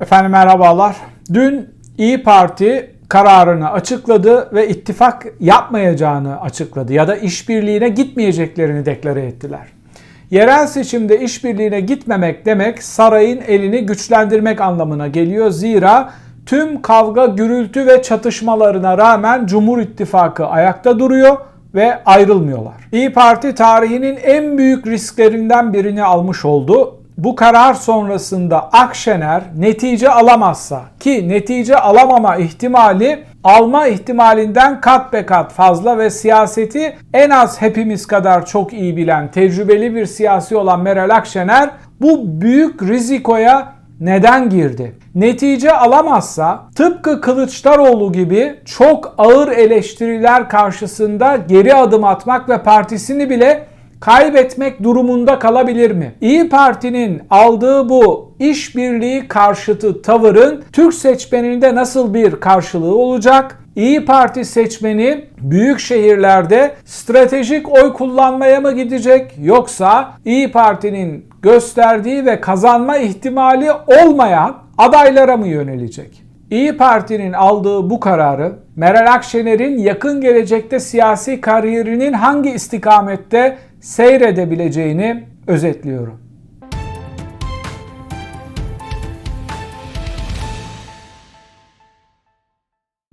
Efendim merhabalar. Dün İyi Parti kararını açıkladı ve ittifak yapmayacağını açıkladı ya da işbirliğine gitmeyeceklerini deklare ettiler. Yerel seçimde işbirliğine gitmemek demek sarayın elini güçlendirmek anlamına geliyor. Zira tüm kavga, gürültü ve çatışmalarına rağmen Cumhur İttifakı ayakta duruyor ve ayrılmıyorlar. İyi Parti tarihinin en büyük risklerinden birini almış oldu. Bu karar sonrasında Akşener netice alamazsa ki netice alamama ihtimali alma ihtimalinden kat be kat fazla ve siyaseti en az hepimiz kadar çok iyi bilen tecrübeli bir siyasi olan Meral Akşener bu büyük rizikoya neden girdi? Netice alamazsa tıpkı Kılıçdaroğlu gibi çok ağır eleştiriler karşısında geri adım atmak ve partisini bile kaybetmek durumunda kalabilir mi? İyi Parti'nin aldığı bu işbirliği karşıtı tavırın Türk seçmeninde nasıl bir karşılığı olacak? İyi Parti seçmeni büyük şehirlerde stratejik oy kullanmaya mı gidecek yoksa İyi Parti'nin gösterdiği ve kazanma ihtimali olmayan adaylara mı yönelecek? İyi Parti'nin aldığı bu kararı Meral Akşener'in yakın gelecekte siyasi kariyerinin hangi istikamette seyredebileceğini özetliyorum.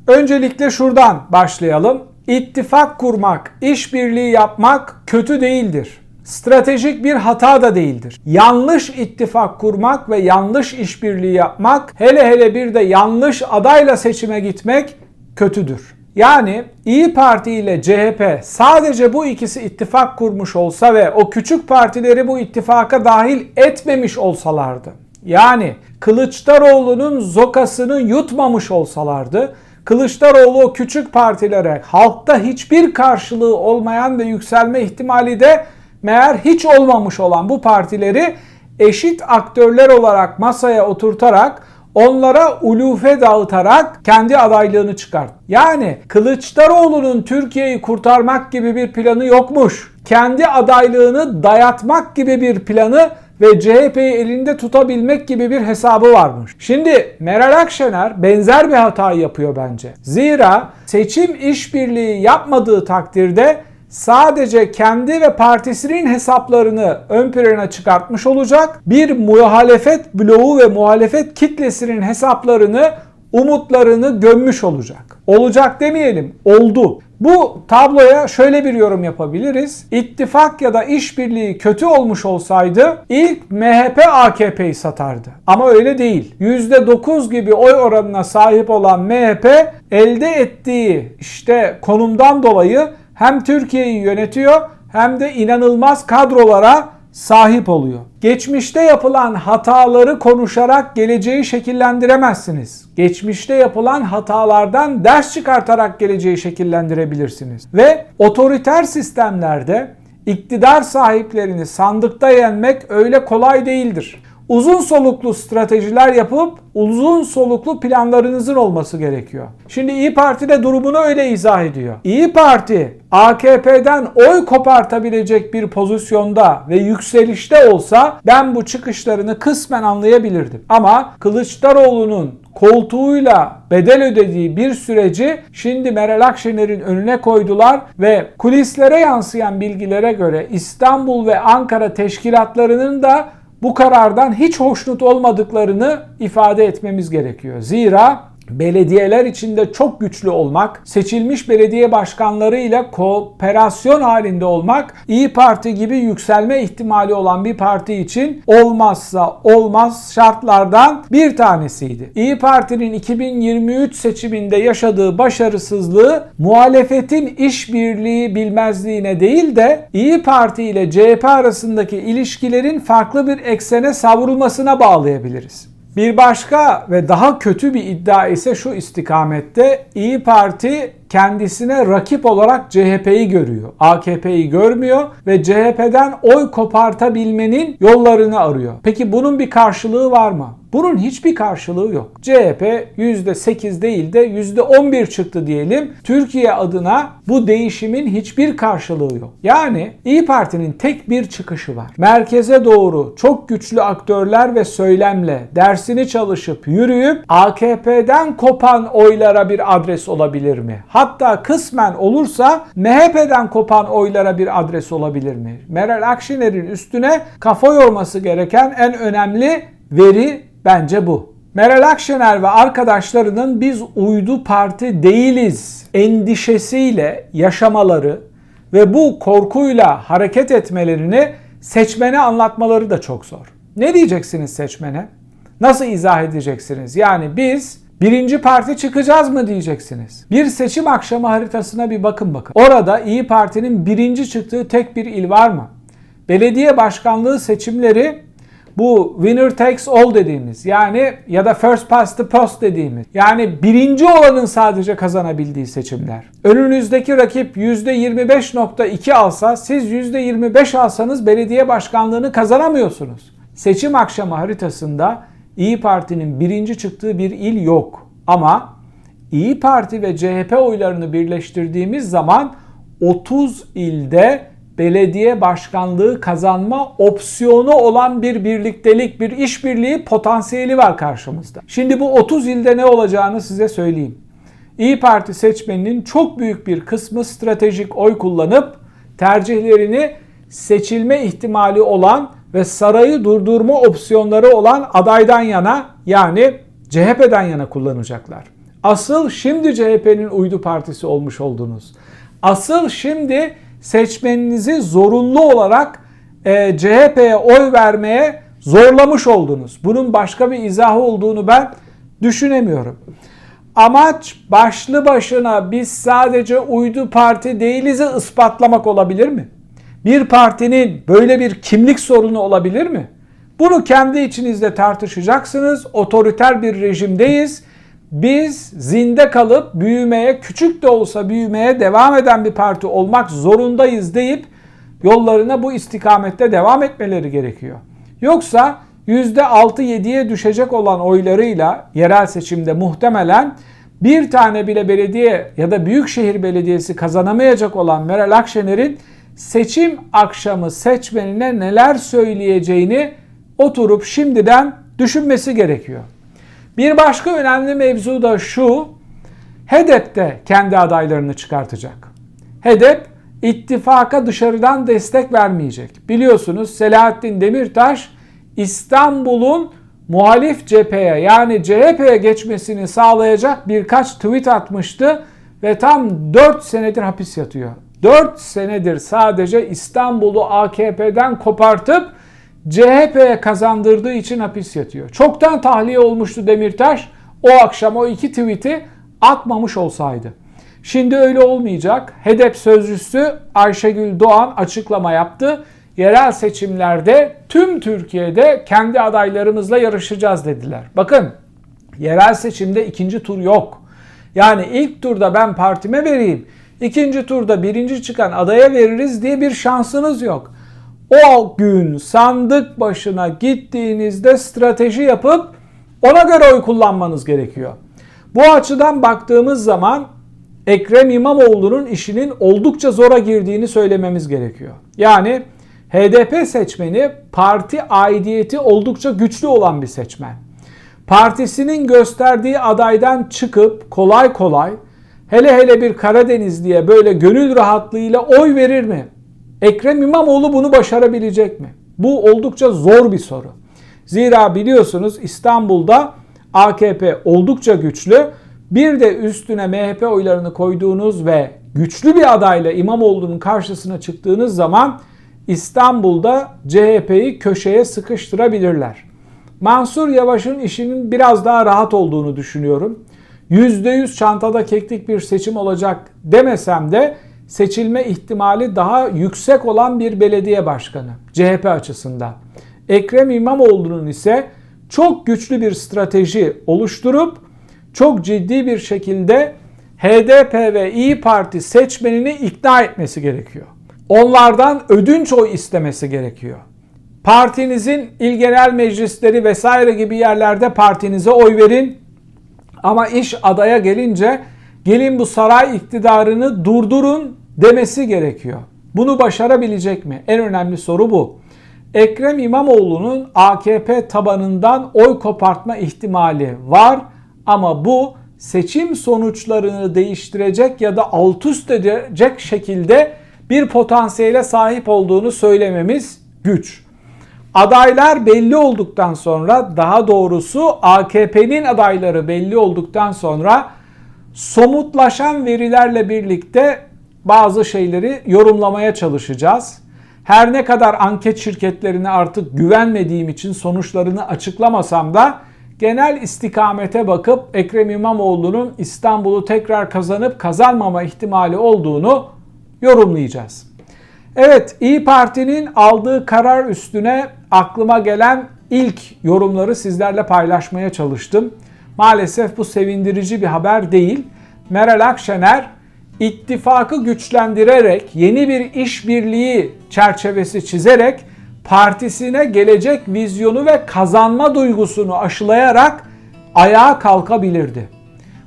Öncelikle şuradan başlayalım. İttifak kurmak, işbirliği yapmak kötü değildir. Stratejik bir hata da değildir. Yanlış ittifak kurmak ve yanlış işbirliği yapmak, hele hele bir de yanlış adayla seçime gitmek kötüdür. Yani İyi Parti ile CHP sadece bu ikisi ittifak kurmuş olsa ve o küçük partileri bu ittifaka dahil etmemiş olsalardı. Yani Kılıçdaroğlu'nun zokasını yutmamış olsalardı Kılıçdaroğlu o küçük partilere halkta hiçbir karşılığı olmayan ve yükselme ihtimali de meğer hiç olmamış olan bu partileri eşit aktörler olarak masaya oturtarak onlara ulufe dağıtarak kendi adaylığını çıkart. Yani Kılıçdaroğlu'nun Türkiye'yi kurtarmak gibi bir planı yokmuş. Kendi adaylığını dayatmak gibi bir planı ve CHP'yi elinde tutabilmek gibi bir hesabı varmış. Şimdi Meral Akşener benzer bir hata yapıyor bence. Zira seçim işbirliği yapmadığı takdirde sadece kendi ve partisinin hesaplarını ön plana çıkartmış olacak. Bir muhalefet bloğu ve muhalefet kitlesinin hesaplarını, umutlarını gömmüş olacak. Olacak demeyelim, oldu. Bu tabloya şöyle bir yorum yapabiliriz. İttifak ya da işbirliği kötü olmuş olsaydı ilk MHP AKP'yi satardı. Ama öyle değil. %9 gibi oy oranına sahip olan MHP elde ettiği işte konumdan dolayı hem Türkiye'yi yönetiyor hem de inanılmaz kadrolara sahip oluyor. Geçmişte yapılan hataları konuşarak geleceği şekillendiremezsiniz. Geçmişte yapılan hatalardan ders çıkartarak geleceği şekillendirebilirsiniz. Ve otoriter sistemlerde iktidar sahiplerini sandıkta yenmek öyle kolay değildir uzun soluklu stratejiler yapıp uzun soluklu planlarınızın olması gerekiyor. Şimdi İyi Parti de durumunu öyle izah ediyor. İyi Parti AKP'den oy kopartabilecek bir pozisyonda ve yükselişte olsa ben bu çıkışlarını kısmen anlayabilirdim. Ama Kılıçdaroğlu'nun koltuğuyla bedel ödediği bir süreci şimdi Meral Akşener'in önüne koydular ve kulislere yansıyan bilgilere göre İstanbul ve Ankara teşkilatlarının da bu karardan hiç hoşnut olmadıklarını ifade etmemiz gerekiyor. Zira belediyeler içinde çok güçlü olmak, seçilmiş belediye başkanları ile kooperasyon halinde olmak İyi Parti gibi yükselme ihtimali olan bir parti için olmazsa olmaz şartlardan bir tanesiydi. İyi Parti'nin 2023 seçiminde yaşadığı başarısızlığı muhalefetin işbirliği bilmezliğine değil de İyi Parti ile CHP arasındaki ilişkilerin farklı bir eksene savrulmasına bağlayabiliriz. Bir başka ve daha kötü bir iddia ise şu istikamette İyi Parti kendisine rakip olarak CHP'yi görüyor. AKP'yi görmüyor ve CHP'den oy kopartabilmenin yollarını arıyor. Peki bunun bir karşılığı var mı? Bunun hiçbir karşılığı yok. CHP %8 değil de %11 çıktı diyelim. Türkiye adına bu değişimin hiçbir karşılığı yok. Yani İyi Parti'nin tek bir çıkışı var. Merkeze doğru çok güçlü aktörler ve söylemle dersini çalışıp yürüyüp AKP'den kopan oylara bir adres olabilir mi? Hatta kısmen olursa MHP'den kopan oylara bir adres olabilir mi? Meral Akşener'in üstüne kafa yorması gereken en önemli veri bence bu. Meral Akşener ve arkadaşlarının biz uydu parti değiliz endişesiyle yaşamaları ve bu korkuyla hareket etmelerini seçmene anlatmaları da çok zor. Ne diyeceksiniz seçmene? Nasıl izah edeceksiniz? Yani biz birinci parti çıkacağız mı diyeceksiniz. Bir seçim akşamı haritasına bir bakın bakın. Orada İyi Parti'nin birinci çıktığı tek bir il var mı? Belediye başkanlığı seçimleri bu winner takes all dediğimiz yani ya da first past the post dediğimiz yani birinci olanın sadece kazanabildiği seçimler. Önünüzdeki rakip %25.2 alsa siz %25 alsanız belediye başkanlığını kazanamıyorsunuz. Seçim akşamı haritasında İyi Parti'nin birinci çıktığı bir il yok. Ama İyi Parti ve CHP oylarını birleştirdiğimiz zaman 30 ilde belediye başkanlığı kazanma opsiyonu olan bir birliktelik, bir işbirliği potansiyeli var karşımızda. Şimdi bu 30 ilde ne olacağını size söyleyeyim. İyi Parti seçmeninin çok büyük bir kısmı stratejik oy kullanıp tercihlerini seçilme ihtimali olan ve sarayı durdurma opsiyonları olan adaydan yana yani CHP'den yana kullanacaklar. Asıl şimdi CHP'nin uydu partisi olmuş oldunuz. Asıl şimdi seçmeninizi zorunlu olarak e, CHP'ye oy vermeye zorlamış oldunuz. Bunun başka bir izahı olduğunu ben düşünemiyorum. Amaç başlı başına biz sadece uydu parti değiliz'i ispatlamak olabilir mi? Bir partinin böyle bir kimlik sorunu olabilir mi? Bunu kendi içinizde tartışacaksınız. Otoriter bir rejimdeyiz biz zinde kalıp büyümeye, küçük de olsa büyümeye devam eden bir parti olmak zorundayız deyip yollarına bu istikamette devam etmeleri gerekiyor. Yoksa %6-7'ye düşecek olan oylarıyla yerel seçimde muhtemelen bir tane bile belediye ya da büyükşehir belediyesi kazanamayacak olan Meral Akşener'in seçim akşamı seçmenine neler söyleyeceğini oturup şimdiden düşünmesi gerekiyor. Bir başka önemli mevzu da şu. HEDEP de kendi adaylarını çıkartacak. HEDEP ittifaka dışarıdan destek vermeyecek. Biliyorsunuz Selahattin Demirtaş İstanbul'un muhalif cepheye yani CHP'ye geçmesini sağlayacak birkaç tweet atmıştı ve tam 4 senedir hapis yatıyor. 4 senedir sadece İstanbul'u AKP'den kopartıp CHP'ye kazandırdığı için hapis yatıyor. Çoktan tahliye olmuştu Demirtaş. O akşam o iki tweet'i atmamış olsaydı. Şimdi öyle olmayacak. HEDEP sözcüsü Ayşegül Doğan açıklama yaptı. Yerel seçimlerde tüm Türkiye'de kendi adaylarımızla yarışacağız dediler. Bakın yerel seçimde ikinci tur yok. Yani ilk turda ben partime vereyim. ikinci turda birinci çıkan adaya veririz diye bir şansınız yok o gün sandık başına gittiğinizde strateji yapıp ona göre oy kullanmanız gerekiyor. Bu açıdan baktığımız zaman Ekrem İmamoğlu'nun işinin oldukça zora girdiğini söylememiz gerekiyor. Yani HDP seçmeni parti aidiyeti oldukça güçlü olan bir seçmen. Partisinin gösterdiği adaydan çıkıp kolay kolay hele hele bir Karadenizliye böyle gönül rahatlığıyla oy verir mi? Ekrem İmamoğlu bunu başarabilecek mi? Bu oldukça zor bir soru. Zira biliyorsunuz İstanbul'da AKP oldukça güçlü. Bir de üstüne MHP oylarını koyduğunuz ve güçlü bir adayla İmamoğlu'nun karşısına çıktığınız zaman İstanbul'da CHP'yi köşeye sıkıştırabilirler. Mansur Yavaş'ın işinin biraz daha rahat olduğunu düşünüyorum. %100 çantada keklik bir seçim olacak demesem de seçilme ihtimali daha yüksek olan bir belediye başkanı CHP açısından. Ekrem İmamoğlu'nun ise çok güçlü bir strateji oluşturup çok ciddi bir şekilde HDP ve İyi Parti seçmenini ikna etmesi gerekiyor. Onlardan ödünç oy istemesi gerekiyor. Partinizin il genel meclisleri vesaire gibi yerlerde partinize oy verin. Ama iş adaya gelince gelin bu saray iktidarını durdurun demesi gerekiyor. Bunu başarabilecek mi? En önemli soru bu. Ekrem İmamoğlu'nun AKP tabanından oy kopartma ihtimali var ama bu seçim sonuçlarını değiştirecek ya da alt üst edecek şekilde bir potansiyele sahip olduğunu söylememiz güç. Adaylar belli olduktan sonra daha doğrusu AKP'nin adayları belli olduktan sonra somutlaşan verilerle birlikte bazı şeyleri yorumlamaya çalışacağız. Her ne kadar anket şirketlerine artık güvenmediğim için sonuçlarını açıklamasam da genel istikamete bakıp Ekrem İmamoğlu'nun İstanbul'u tekrar kazanıp kazanmama ihtimali olduğunu yorumlayacağız. Evet, İyi Parti'nin aldığı karar üstüne aklıma gelen ilk yorumları sizlerle paylaşmaya çalıştım. Maalesef bu sevindirici bir haber değil. Meral Akşener ittifakı güçlendirerek, yeni bir işbirliği çerçevesi çizerek partisine gelecek vizyonu ve kazanma duygusunu aşılayarak ayağa kalkabilirdi.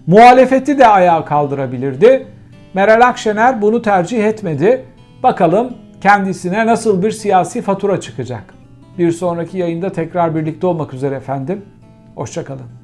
Muhalefeti de ayağa kaldırabilirdi. Meral Akşener bunu tercih etmedi. Bakalım kendisine nasıl bir siyasi fatura çıkacak. Bir sonraki yayında tekrar birlikte olmak üzere efendim. Hoşçakalın.